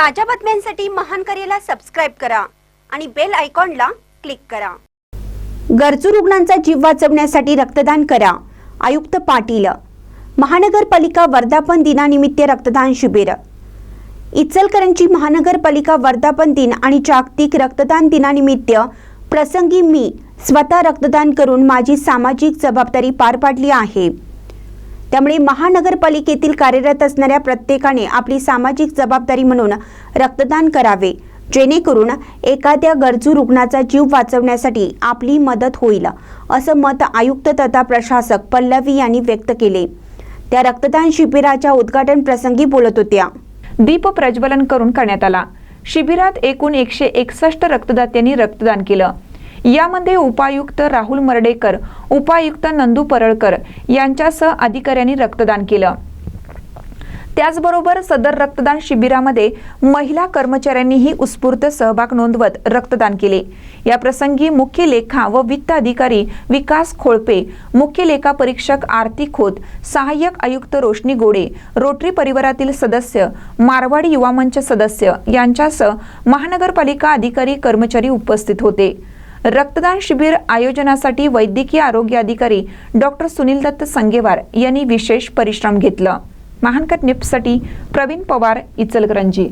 ताज्या बातम्यांसाठी महान करेला सबस्क्राईब करा आणि बेल आयकॉनला क्लिक करा. गरजू रुग्णांचा जीव वाचवण्यासाठी रक्तदान करा आयुक्त पाटील. महानगरपालिका वर्धापन दिनानिमित्त रक्तदान शिबिर. इचलकरंजी महानगरपालिका वर्धापन दिन आणि जागतिक रक्तदान दिनानिमित्त प्रसंगी मी स्वतः रक्तदान करून माझी सामाजिक जबाबदारी पार पाडली आहे. त्यामुळे महानगरपालिकेतील कार्यरत असणाऱ्या प्रत्येकाने आपली सामाजिक जबाबदारी म्हणून रक्तदान करावे जेणेकरून एखाद्या गरजू रुग्णाचा जीव वाचवण्यासाठी आपली मदत होईल असं मत आयुक्त तथा प्रशासक पल्लवी यांनी व्यक्त केले. त्या रक्तदान शिबिराच्या उद्घाटन प्रसंगी बोलत होत्या. दीप प्रज्वलन करून करण्यात आला. शिबिरात एकूण एकशे एकसष्ट रक्तदात्यांनी रक्तदान केलं. यामध्ये उपायुक्त राहुल मर्डेकर उपायुक्त नंदू परळकर यांच्यासह अधिकाऱ्यांनी रक्तदान केलं. त्याचबरोबर सदर रक्तदान शिबिरामध्ये महिला कर्मचाऱ्यांनीही उत्स्फूर्त सहभाग नोंदवत रक्तदान केले. या प्रसंगी मुख्य लेखा व वित्त अधिकारी विकास खोळपे मुख्य लेखा परीक्षक आरती खोत सहाय्यक आयुक्त रोशनी गोडे रोटरी परिवारातील सदस्य मारवाडी युवा मंच सदस्य यांच्यासह महानगरपालिका अधिकारी कर्मचारी उपस्थित होते. रक्तदान शिबिर आयोजनासाठी वैद्यकीय आरोग्य अधिकारी डॉक्टर सुनील दत्त संगेवार यांनी विशेष परिश्रम घेतलं. महानकट निप्ससाठी प्रवीण पवार इचलकरंजी.